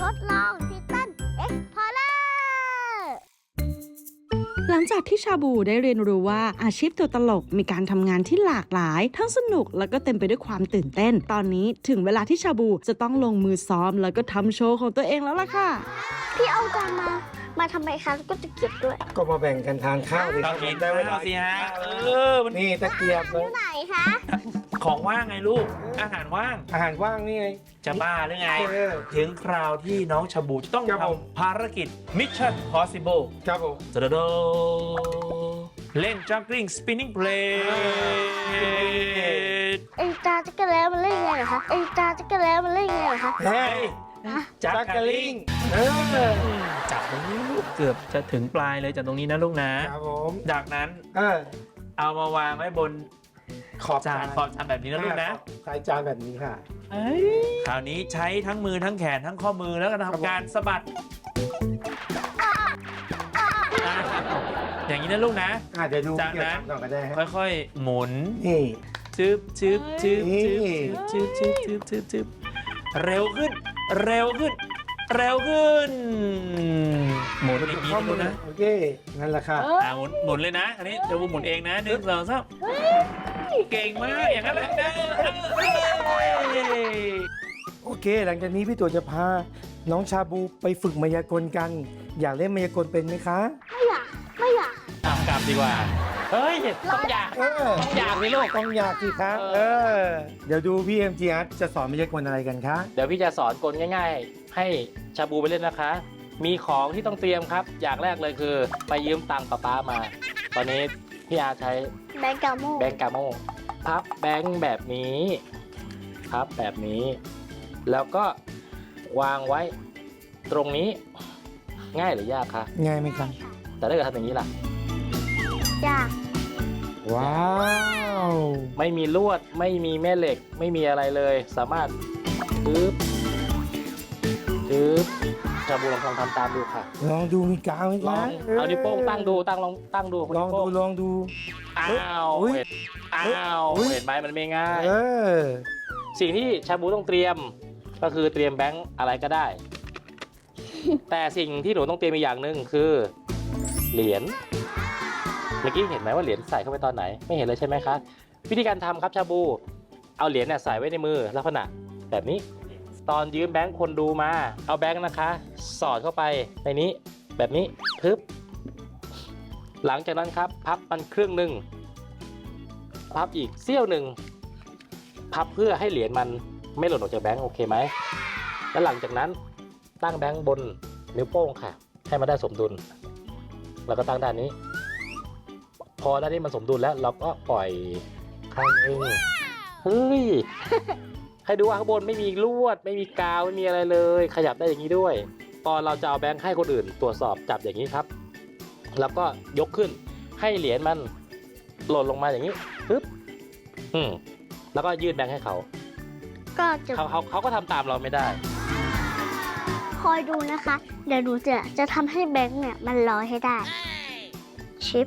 ทดลองทิตันเอ็กพอร์เลอร์หลังจากที่ชาบูได้เรียนรู้ว่าอาชีพตัวตลกมีการทำงานที่หลากหลาย ทั้งสนุกแล้วก็เต็มไปด้วยความตื่นเต้น ตอนนี้ถึงเวลาที่ชาบูจะต้องลงมือซ้อม แล้วก็ทำโชว์ของตัวเองแล้วล่ะค่ะ พี่เอาจานมา มาทำไมคะก็จะเก็บด้วย ก็มาแบ่งกันทานข้าวสิคต้รัอบงกินได้เวลาข้าวสิฮะ เออ มันนี่ตะเกียบเลย ไหนคะ ของว่างไงลูก อาหารว่าง อาหารว่างนี่ไง จะบ้าหรือไง เออถึงคราวที่น้องชาบูจะต้องครับผม ทำภารกิจ Mission Possible ครับผม ตะโดเล่น juggling spinning blade ไอจานจักรแล้วมันเล่นยังไงเหรอคะไอจานจักรแล้วมันเล่นยังไงเหรอคะเฮ้ยจักจักกะรลิลิงงเออจับตรงนี้ลูกเกือบจะถึงปลายเลยจากตรงนี้นะลูกนะ ครับผม จากนั้นเออเอามาวางไว้บน ขอบจานขอบจานแบบนี้นะลูกนะใส่จานแบบนี้ค่ะคราวนี้ใช้ทั้งมือทั้งแขนทั้งข้อมือแล้วก็ครับผมทำการสะบัดอะอย่างนี้นะลูกนะอะเดี๋ยวดูจากเกี่ยวนั้นกับก่อนก็ได้ฮะค่อยๆ หมุนนี่ชึบชึบชึบนี่ชึบชึบชึบชึบชึบเร็วขึ้น เร็วขึ้น เร็วขึ้น หมุนอย่างนี้ข้อนะมืลูอกนะโอเค นั่นแหละค่ะ อ่าหมุนหมุนเลยนะ อันนี้เดี๋ยวหมุนเองนะหนึ่งสองสาม เก่งมากอย่างนั้นเลยนะโอเค หลังจากนี้พี่ตัวจะพา น้องชาบูไปฝึกมายากลกัน อยากเล่นมายากลเป็นไหมคะไม่อยากไม่อยากตามกลับดีกว่า เฮ้ยต้องอยากเออต้องอยากเลยลูก ต้องอยากสิคะเออ เดี๋ยวดูพี่เอ็มจีอาร์จะสอนมายากลอะไรกันคะเดี๋ยวพี่จะสอนกลง่ายๆ ให้ชาบูไปเล่นนะคะ มีของที่ต้องเตรียมครับ อย่างแรกเลยคือ ไปยืมตังค์ป๊าป๊ามา ตอนนี้ พี่อาใช้แบงกาโมแบงก์กาโมพับแบงก์แบบนี้พับแบบนี้ แล้วก็วางไว้ตรงนี้ง่ายหรือยากคะง่ายไหมคะแต่ถ้าเกิดทำอย่างนี้ล่ะอยาก ว้าว ไม่มีลวดไม่มีแม่เหล็กไม่มีอะไรเลย สามารถปึ๊บปึ๊บ ชาบูลองทำตามดูค่ะลองดูมีกาวไหมลอคะงเอานิ้วโป้งตั้งดูตั้งลองตั้งดูลองนิ้วดูโป้งลองดู อ้าวอุ๊ยเห็นอ้าวอุ๊ยเห็นไหมมันไม่ง่าย เออสิ่งที่ชาบูต้องเตรียมก็คือเตรียมแบงค์อะไรก็ได้ แต่สิ่งที่หนูต้องเตรียมอีกอย่างหนึ่งคือ เหรียญเมื่อกี้เห็นไหมว่าเหรียญใส่เข้าไปตอนไหน ไม่เห็นเลยใช่ไหมคะวิธีการทำครับชาบู เอาเหรียญเนี่ยใส่ไว้ในมือลักษณะแบบนี้ ตอนยืมแบงค์คนดูมา เอาแบงค์นะคะ สอดเข้าไปในนี้แบบนี้พึบหลังจากนั้นครับ พับมันครึ่งหนึ่งพับอีกเสี้ยวหนึ่งพับเพื่อให้เหรียญมันไม่หล่นออกจากแบงค์โอเคไหมแล้วหลังจากนั้นตั้งแบงค์บนนิ้วโป้งค่ะ ให้มันได้สมดุล แล้วก็ตั้งด้านนี้ พอด้านนี้มันสมดุลแล้วเราก็ปล่อยข้างหนึงเฮ้ย ให้ดูว่าข้างบนไม่มีลวด ไม่มีกาวไม่มีอะไรเลย ขยับได้อย่างนี้ด้วยตอนเราจะเอาแบงค์ให้คนอื่น ตรวจสอบจับอย่างนี้ครับ แล้วก็ยกขึ้นให้เหรียญมันหล่นลงมาอย่างนี้ปึ๊บอืมแล้วก็ยื่นแบงค์ให้เขาก็จะเขาเขาเขาก็ทำตามเราไม่ได้ คอยดูนะคะ เดี๋ยวหนูจะจะทำให้แบงค์เนี่ยมันลอยให้ได้ ชิป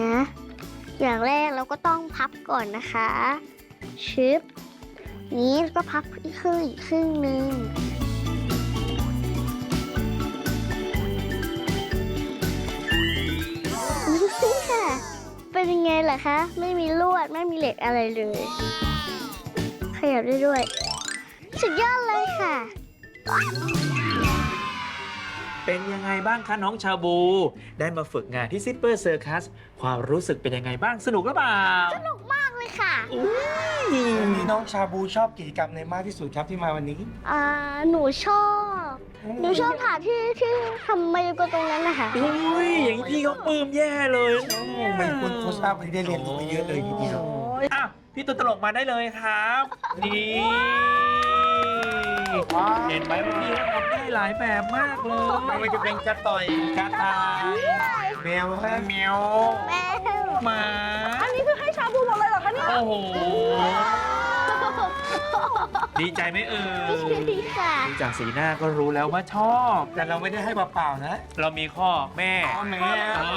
นะอย่างแรกเราก็ต้องพับก่อนนะคะ ชิป นี้ก็พับอีกครึ่งอีกครึ่งหนึ่งนี่ค่ะ เป็นยังไงล่ะคะ ไม่มีลวดไม่มีเหล็กอะไรเลย ขยับได้ด้วย สุดยอดเลยค่ะ เป็นยังไงบ้างคะน้องชาบู ได้มาฝึกงานที่ซิปเปอร์เซอร์คัส ความรู้สึกเป็นยังไงบ้างสนุกหรือเปล่า เลยค่ะวันนี้น้องชาบูชอบกิจกรรมในมากที่สุดครับที่มาวันนี้ อ่าหนูชอบ หนูชอบถ่ายที่ที่ทำมายากลตรงนั้นนะคะอุ้ยอย่างนี้พี่เขาปลื้มแย่เลยนะเนี่ยไม่ควรโพสต์ภาพวันนี้ได้เรียนรู้ไปเยอะเลยทีเดียวโอ้ยอะพี่ตัวตลกมาได้เลยครับ นี่ เห็นไหมว่าพี่เขาทำได้หลายแบบมากเลยไม่ว่าจะเป็นกระต่อยกระต่ายแมวฮะแมวแม่หมาอันนี้คือ ให้ชาบูหมดเลยเหรอคะเนี่ย โอ้โห ดีใจไหมเอ่ยดีค่ะ ดูจากสีหน้าก็รู้แล้วว่าชอบ แต่เราไม่ได้ให้เปล่าๆนะเรามีข้อแม่ข้อแม่อ๋อ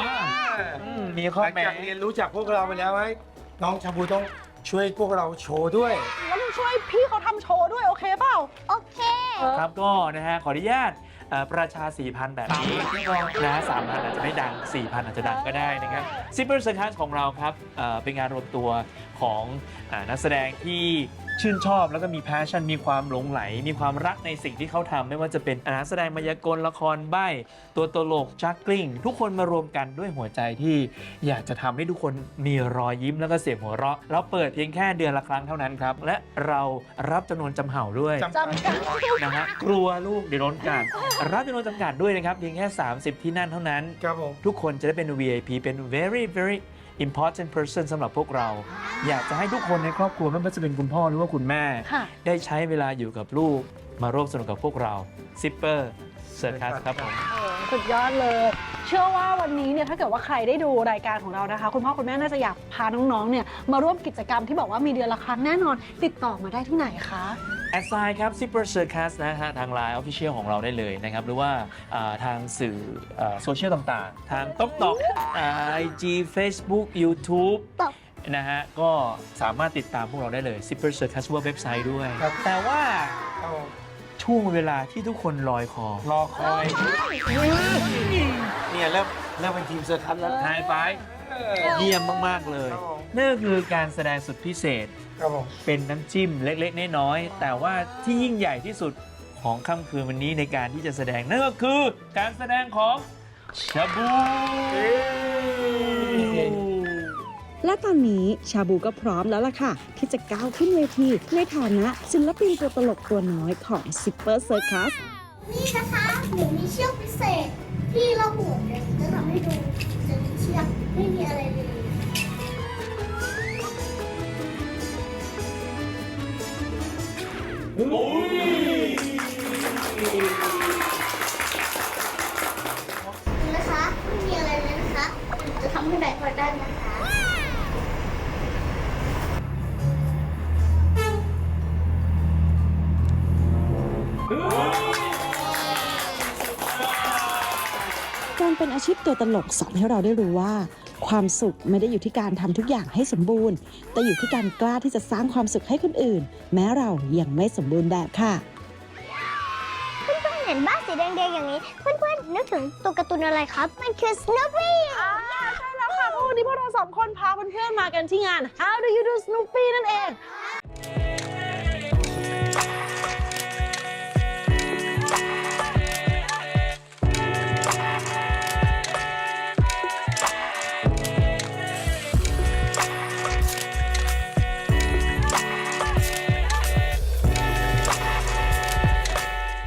อืมมีหข้อลังแม่ จากเรียนรู้จากพวกเราไปแล้วไว้น้องชาบูต้องช่วยพวกเราโชว์ด้วย แล้วมึงช่วยพี่เขาทำโชว์ด้วยโอเคเปล่า โอเค ครับก็นะฮะขออนุญาต เอ่อประชา 4,000 แบบนี้นะ3,000 อาจจะไม่ดัง 4,000 อาจจะดังก็ได้นะครับซิปเปอร์เซอร์คัสของเราครับเอ่อเป็นงานรวมตัวของอานักแสดงที่ ชื่นชอบแล้วก็มีแพชชั่นมีความหลงไหล มีความรักในสิ่งที่เขาทำไม่ว่าจะเป็นนักแสดงมายากลละครใบ้ ตัวตลกจักกลิ้ง ทุกคนมารวมกันด้วยหัวใจที่อยากจะทำให้ทุกคนมีรอยยิ้มแล้วก็เสียงหัวเราะ เราเปิดเพียงแค่เดือนละครั้งเท่านั้นครับ และเรารับจำนวนจำเห่าด้วย จำกัดจำกัดนะฮะกลัวลูกเดี๋ยวโดนกัดรับจำนวนจำกัดด้วยนะครับเพียงแค่ 30 ที่นั่นเท่านั้น ครับผม ทุกคนจะได้เป็น VIP เป็น very very important person สำหรับพวกเรา อยากจะให้ทุกคนในครอบครัวไม่ว่าจะเป็นคุณพ่อหรือว่าคุณแม่ ค่ะ ได้ใช้เวลาอยู่กับลูก มาร่วมสนุกกับพวกเราซิปเปอร์เซอร์คัสครับผมเออสุดยอดเลย เชื่อว่าวันนี้เนี่ยถ้าเกิดว่าใครได้ดูรายการของเรานะคะ คุณพ่อคุณแม่น่าจะอยากพาน้องๆเนี่ยมาร่วมกิจกรรมที่บอกว่ามีเดือนละครั้งแน่นอน ติดต่อมาได้ที่ไหนคะ แอดไซน์ครับ Super Circus นะฮะทางไลน์ Official ของเราได้เลยนะครับ หรือว่าอ่าทางสื่อโซเชียลต่างๆ ทางต๊อกต๊อกไอจีเฟซบุ๊กยูทูบตบนะฮะ ก็สามารถติดตามพวกเราได้เลย Super Circus ว่าเว็บไซต์ด้วย ครับ แต่ว่าครับผมช่วงเวลาที่ทุกคนลอยคอรอคอยเนี่ยเริ่มเริ่มเป็นทีมเซอร์คัสแล้วไฮไฟว์เยี่ยมมาก ๆ เลยครับผมนั่นก็คือการแสดงสุดพิเศษ ครับผม เป็นน้ำจิ้มเล็กๆน้อยๆแต่ว่าที่ยิ่งใหญ่ที่สุดของค่ำคืนวันนี้ในการที่จะแสดงนั่นก็คือการแสดงของชาบู และตอนนี้ชาบูก็พร้อมแล้วล่ะค่ะ ที่จะก้าวขึ้นเวที ในฐานะศิลปินตัวตลกตัวน้อยของ Zipper Circus นี่นะคะหนูมีเชือกพิเศษที่เราห่วงเนี่ยจะทำให้ดูจะมีเชือกไม่มีอะไรเลย นะคะไม่มีอะไรเลยนะคะจะทำให้แบกไว้ได้นะคะการเป็นอาชีพตัวตลกสอนให้เราได้รู้ว่า ความสุขไม่ได้อยู่ที่การทำทุกอย่างให้สมบูรณ์ แต่อยู่ที่การกล้าที่จะสร้างความสุขให้คนอื่น แม้เรายังไม่สมบูรณ์แบบค่ะเห็นบ้านสีแดงๆอย่างนี้ เพื่อนๆนึกถึงตัวการ์ตูนอะไรครับ มันคือ Snoopy อ่าใช่แล้วค่ะเพราะวันนี้พวกเราสองคนพาเพื่อนๆมากันที่งาน How do you do Snoopy นั่นเอง